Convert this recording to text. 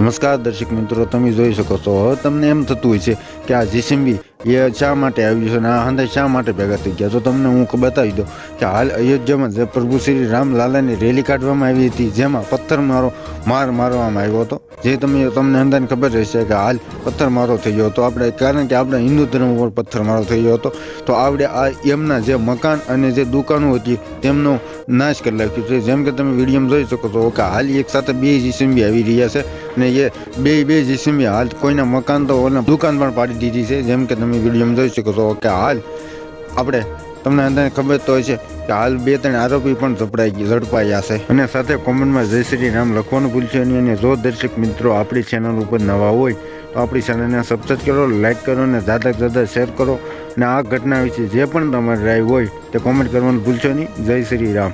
નમસ્કાર દર્શક મિત્રો, તમે જોઈ શકો છો. હવે તમને એમ થતું હોય છે કે આ જીસીબી એ શા માટે આવ્યું છે અને આ હંધે શા માટે ભેગા થઈ ગયા? તો તમને હું બતાવી દઉં કે હાલ અયોધ્યામાં જે પ્રભુ શ્રી રામલાલાની રેલી કાઢવામાં આવી હતી, જેમાં પથ્થર મારો, માર મારવામાં આવ્યો હતો. જે તમે, તમને અંદાજ ખબર રહેશે કે હાલ પથ્થર મારો થઈ ગયો હતો. આપણે, કારણ કે આપણે હિન્દુ ધર્મ ઉપર પથ્થર મારો થઈ ગયો હતો. તો આપણે આ એમના જે મકાન અને જે દુકાનો હતી, તેમનો નાશ કરી નાખ્યો છે. જેમ કે તમે વિડીયોમાં જોઈ શકો છો કે હાલ એક સાથે બે જીસીબી આવી રહ્યા છે. અને એ બે બે જીસીબી હાલ કોઈના મકાન તો દુકાન પણ પાડી દીધી છે. જેમ કે તમે વિડીયોમાં જોઈ શકો છો કે હાલ આપણે તમને અંદર ખબર તો હોય છે કે હાલ બે ત્રણ આરોપી પણ ગયા, ઝડપાયા છે. અને સાથે કોમેન્ટમાં જય શ્રી રામ લખવાનું ભૂલશો નહીં અને જો દર્શક મિત્રો આપણી ચેનલ ઉપર નવા હોય તો આપણી ચેનલને સબસ્ક્રાઈબ કરો લાઇક કરો અને જ્યાદા જ્યાદા શેર કરો. અને આ ઘટના વિશે જે પણ તમારી રાય હોય તે કોમેન્ટ કરવાનું ભૂલશો નહીં. જય શ્રી રામ.